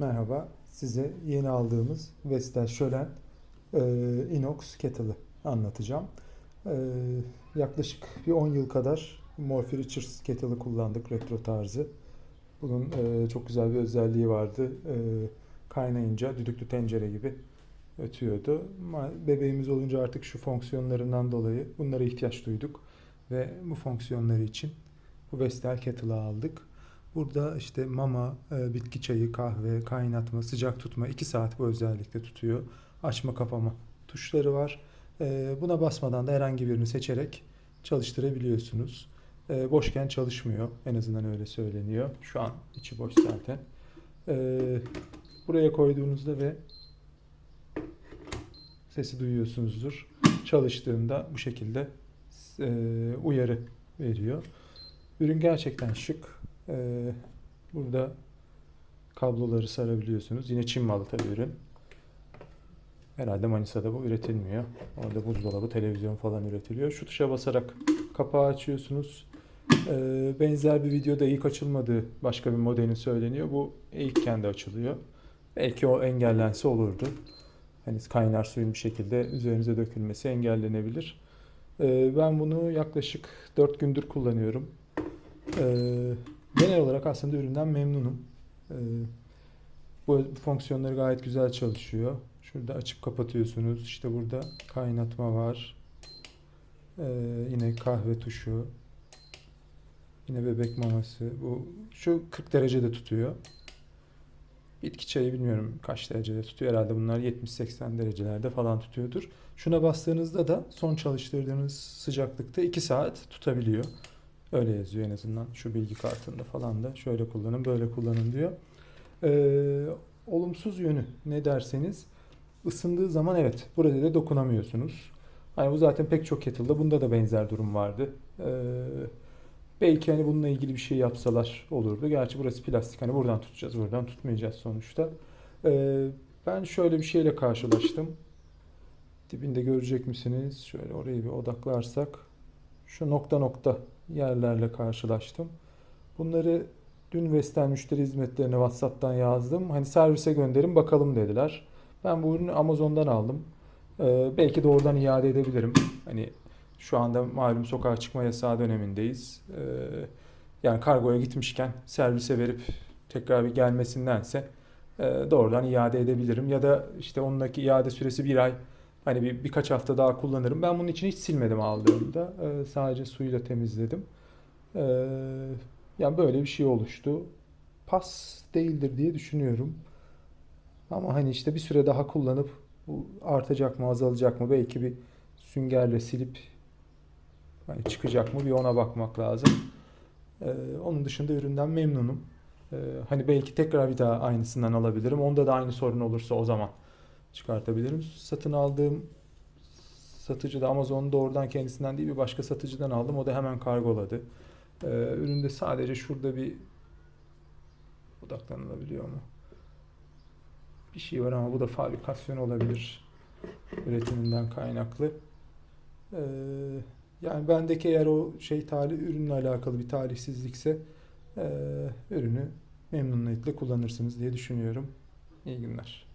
Merhaba, size yeni aldığımız Vestel Şölen e, inox kettle'ı anlatacağım. E, yaklaşık bir 10 yıl kadar Morphy Richards kettle'ı kullandık retro tarzı. Bunun e, çok güzel bir özelliği vardı. E, kaynayınca düdüklü tencere gibi ötüyordu. Ama bebeğimiz olunca artık şu fonksiyonlarından dolayı bunlara ihtiyaç duyduk. Ve bu fonksiyonları için bu Vestel kettle'ı aldık. Burada işte mama, e, bitki çayı, kahve, kaynatma, sıcak tutma 2 saat bu özellikle tutuyor. Açma kapama tuşları var. E, Buna basmadan da herhangi birini seçerek çalıştırabiliyorsunuz. E, Boşken çalışmıyor. En azından öyle söyleniyor. Şu an içi boş zaten. Buraya koyduğunuzda ve sesi duyuyorsunuzdur. Çalıştığında bu şekilde uyarı veriyor. Ürün gerçekten şık. Ee, burada kabloları sarabiliyorsunuz. Yine Çin malı tabii ürün. Herhalde Manisa'da bu üretilmiyor. Orada buzdolabı, televizyon falan üretiliyor. Şu tuşa basarak kapağı açıyorsunuz. Ee, benzer bir videoda ilk açılmadığı başka bir modelin söyleniyor. Bu ilk kendi açılıyor. Belki o engellense olurdu. Hani kaynar suyun bir şekilde üzerinize dökülmesi engellenebilir. Ee, ben bunu yaklaşık 4 gündür kullanıyorum. Ee, genel olarak aslında üründen memnunum. Ee, bu fonksiyonları gayet güzel çalışıyor. Şurada açıp kapatıyorsunuz. İşte burada kaynatma var. Ee, yine kahve tuşu. Yine bebek maması. Bu şu 40 derecede tutuyor. Bitki çayı bilmiyorum kaç derecede tutuyor. Herhalde bunlar 70-80 derecelerde falan tutuyordur. Şuna bastığınızda da son çalıştırdığınız sıcaklıkta 2 saat tutabiliyor. Öyle yazıyor en azından şu bilgi kartında falan da. Şöyle kullanın, böyle kullanın diyor. Ee, olumsuz yönü ne derseniz ısındığı zaman evet burada da dokunamıyorsunuz. Hani bu zaten pek çok kettle'da bunda da benzer durum vardı. Ee, belki hani bununla ilgili bir şey yapsalar olurdu. Gerçi burası plastik hani buradan tutacağız, buradan tutmayacağız sonuçta. Ee, ben şöyle bir şeyle karşılaştım. Dibinde görecek misiniz? Şöyle orayı bir odaklarsak. Şu nokta nokta yerlerle karşılaştım. Bunları dün Vestel müşteri hizmetlerine WhatsApp'tan yazdım. Hani servise gönderin bakalım dediler. Ben bu ürünü Amazon'dan aldım. Ee, belki doğrudan iade edebilirim. Hani şu anda malum sokağa çıkma yasağı dönemindeyiz. Ee, yani kargoya gitmişken servise verip tekrar bir gelmesindense e, doğrudan iade edebilirim. Ya da işte ondaki iade süresi bir ay. Hani bir birkaç hafta daha kullanırım. Ben bunun için hiç silmedim aldığımda. Ee, sadece suyla temizledim. Ee, yani böyle bir şey oluştu. Pas değildir diye düşünüyorum. Ama hani işte bir süre daha kullanıp bu artacak mı, azalacak mı? Belki bir süngerle silip hani çıkacak mı bir ona bakmak lazım. Ee, onun dışında üründen memnunum. Ee, hani belki tekrar bir daha aynısından alabilirim. Onda da aynı sorun olursa o zaman çıkartabilirim. Satın aldığım satıcı da Amazon doğrudan kendisinden değil bir başka satıcıdan aldım. O da hemen kargoladı. Ee, üründe sadece şurada bir odaklanılabiliyor mu? Bir şey var ama bu da fabrikasyon olabilir. Üretiminden kaynaklı. Ee, yani bendeki eğer o şey tarih ürünle alakalı bir talihsizlikse e, ürünü memnuniyetle kullanırsınız diye düşünüyorum. İyi günler.